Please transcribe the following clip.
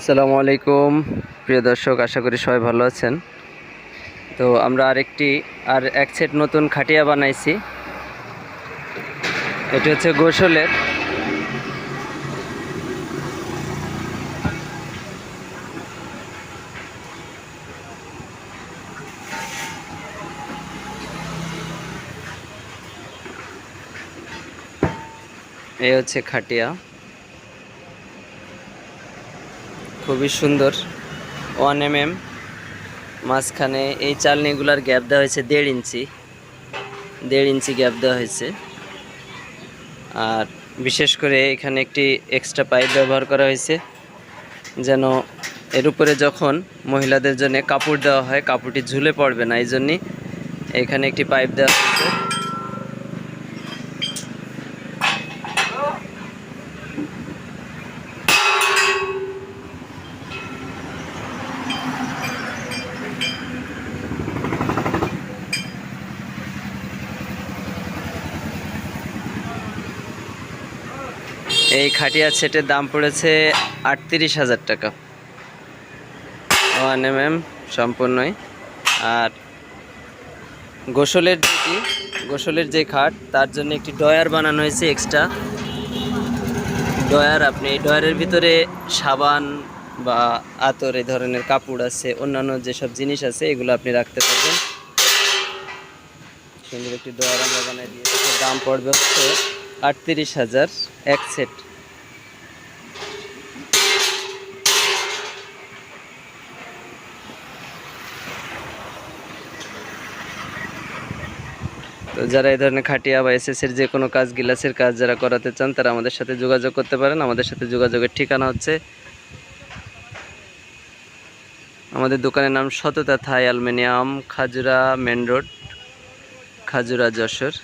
আসসালামু আলাইকুম, প্রিয় দর্শক, আশা করি সবাই ভালো আছেন। তো আমরা আরেকটি, আর এক সেট নতুন খাটিয়া বানাইছি। এটি হচ্ছে গোসলের। এই হচ্ছে খাটিয়া। খুবই সুন্দর। ওয়ান এম এম মাঝখানে এই চালনিগুলার গ্যাপ দেওয়া হয়েছে দেড় ইঞ্চি। দেড় ইঞ্চি গ্যাপ দেওয়া হয়েছে। আর বিশেষ করে এখানে একটি এক্সট্রা পাইপ ব্যবহার করা হয়েছে। যেন এর উপরে যখন মহিলাদের জন্য কাপড় দেওয়া হয়, কাপড়টি ঝুলে পড়বে না। এই জন্যই এখানে একটি পাইপ দেওয়া হয়েছে। এই খাটিয়া সেটের দাম পড়েছে আটত্রিশ হাজার টাকা। ওয়ান এম এম সম্পূর্ণই। আর গোসলের যেটি গোসলের যে খাট, তার জন্য একটি ডয়ার বানানো হয়েছে এক্সট্রা ডয়ার আপনি, এই ডয়ারের ভিতরে সাবান বা আতর এই ধরনের কাপড় আছে, অন্যান্য যেসব জিনিস আছে, এগুলো আপনি রাখতে পারবেন। সুন্দর একটি ডয়ার আমরা বানাই দিয়েছি দাম পড়বে হচ্ছে আটত্রিশ হাজার এক সেট। তো যারা এই ধরনের খাটিয়া বা এসএসের যে কোনো কাজ, গিলাসের কাজ যারা করাতে চান, তারা আমাদের সাথে যোগাযোগ করতে পারেন। আমাদের সাথে যোগাযোগের ঠিকানা হচ্ছে আমাদের দোকানের নাম সততা Thai aluminium, Khajura main road, Khajura Jessore.